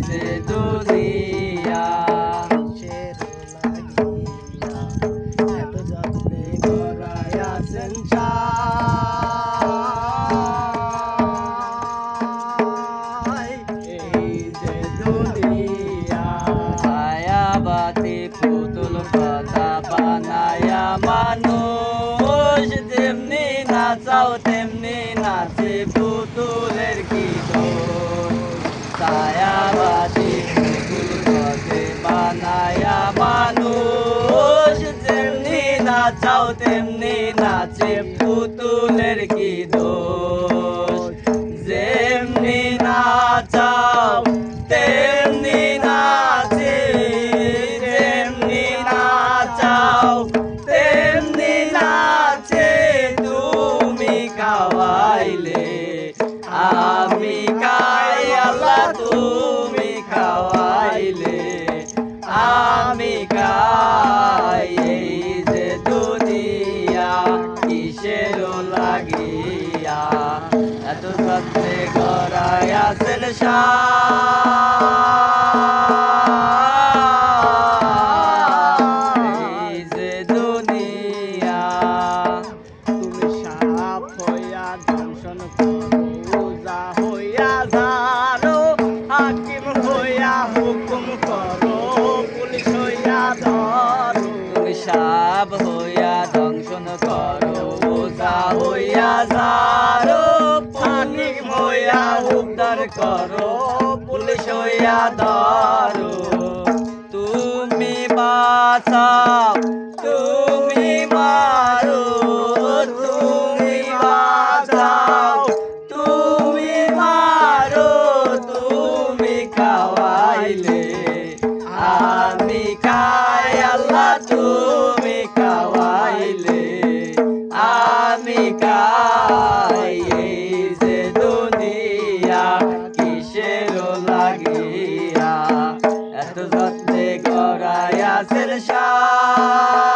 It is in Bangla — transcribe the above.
যে দুনিয়া এত যত্নে গড়াইয়াছেন এই যে দুনিয়া মায়াবাতি পুতুল কথা বানায়া মানুষ তেমনি নাচে নাচাও তেমনি নাচে পুতুলের কি এত সত্যে গড়াই আছেন যে দুনিয়া, তুমি সাপ হইয়া দংশন করো হইয়া ঝাড়ো, হাকিম হইয়া হুকুম করো, পুলিশ হইয়া ধরো। তুমি সাপ হইয়া করো পুলিশ হইয়া ধরো তুমি বাঁচাও। লাগাইয়াছেন শাহ